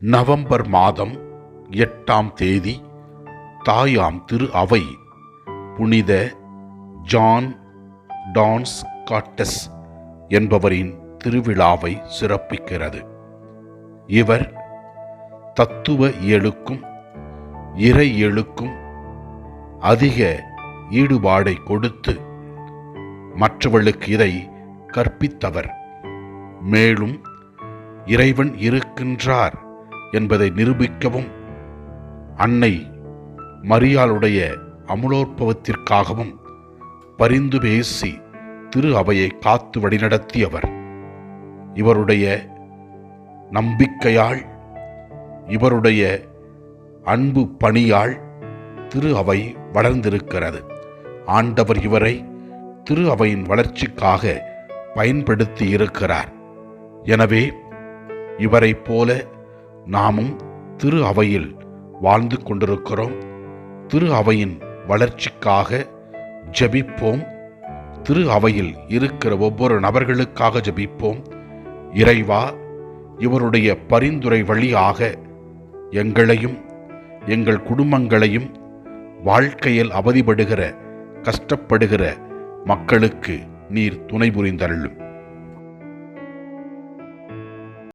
November மாதம் எட்டாம் தேதி தாயாம் திரு அவை புனித ஜான் டான்ஸ் காட்டஸ் என்பவரின் திருவிழாவை சிறப்பிக்கிறது. இவர் தத்துவ இயலுக்கும் இறை இயலுக்கும் அதிக ஈடுபாடை கொடுத்து மற்றவர்களுக்கு இதை கற்பித்தவர். மேலும் இறைவன் இருக்கின்றார். என்பதை நிரூபிக்கவும் அன்னை மரியாளுடைய அமுலோற்பவத்திற்காகவும் பரிந்து பேசி திரு அவையை காத்து வழிநடத்தியவர். இவருடைய நம்பிக்கையால் இவருடைய அன்பு பணியால் திரு அவை வளர்ந்திருக்கிறது. ஆண்டவர் இவரை திரு அவையின் வளர்ச்சிக்காக பயன்படுத்தி இருக்கிறார் எனவே இவரைப் போல நாமும் திரு அவையில் வாழ்ந்து கொண்டிருக்கிறோம். திரு அவையின் வளர்ச்சிக்காக ஜபிப்போம். திரு அவையில் இருக்கிற ஒவ்வொரு நபர்களுக்காக ஜபிப்போம். இறைவா இவருடைய பரிந்துரை வழியாக எங்களையும் எங்கள் குடும்பங்களையும் வாழ்க்கையில் அவதிப்படுகிற கஷ்டப்படுகிற மக்களுக்கு நீர் துணை புரிந்தருளும்.